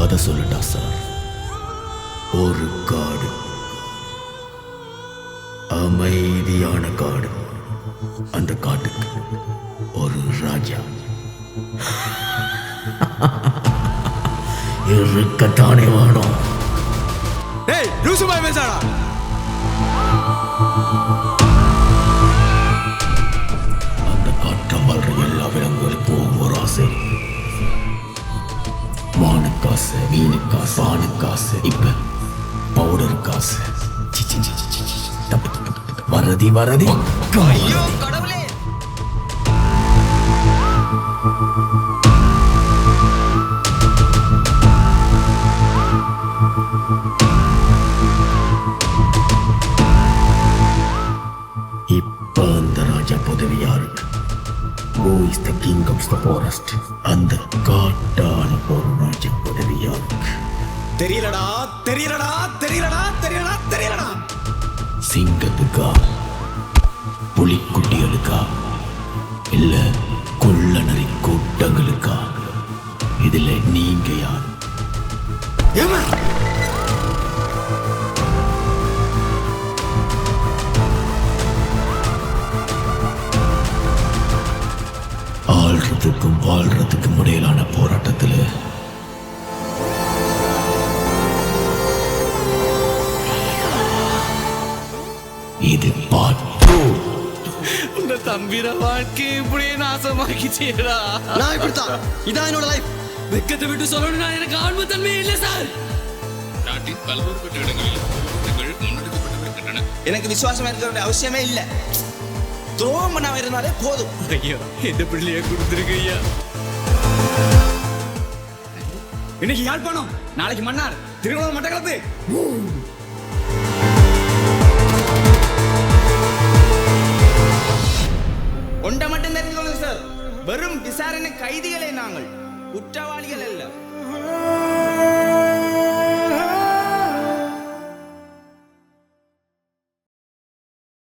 கதை சொல்லட்டா சார்? ஒரு காடு. அமைதியான காடு. அந்த காட்டுக்கு ஒரு ராஜா. இருக்கத்தானே வேணும். ஏய் லூசு பேசாடா இப்ப பவுடர் காசு. சி, சி, சி, சி, சி, சி. டப்பு, டப்பு, டப்பு. வரதி வரதி. இப்ப அந்த ராஜா பதவி யாருக்கு Who is the king of the forest? அந்த காட்டான பதவி யாருக்கு தெரியலடா தெரியலடா தெரியலடா தெரியலடா தெரியலடா. சிங்கத்துக்கா? புலிக்குட்டிகளுக்கா? இல்ல கொள்ளநரி கூட்டங்களுக்கா? இதுல நீங்க யார்? ஏமா ஆள்றதுக்கும் வாழ்றதுக்கும் இடையிலான போராட்டத்துல இது பாட்டு இந்த தம்பிர வாழ்க்கையை இப்படியே நாசமாக்கிச்சேடா. நான் இப்படித்தான். இதான் என்னோட லைஃப் வெக்கத்தை விட்டு சொல்லணும்னா எனக்கு ஆன்மத்தன்மையே இல்லை சார். நாட்டின் பல்வேறுபட்ட இடங்களில் திட்டங்கள் முன்னெடுக்கப்பட்டு வருகின்றன எனக்கு விசுவாசம் இருக்க வேண்டிய அவசியமே இல்ல. துரோகம் பண்ணாம இருந்தாலே போதும். ஐயா எந்த பிள்ளைய கொடுத்துருக்கு ஐயா இன்னைக்கு யாழ்ப்பாணம் நாளைக்கு மன்னார் திருவண்ணாமலை மட்டக்களப்பு. ஒன்றை மட்டும் தெரிந்து கொள்ளுங்க சார். வெறும் விசாரணை கைதிகளே நாங்கள் குற்றவாளிகள் அல்ல.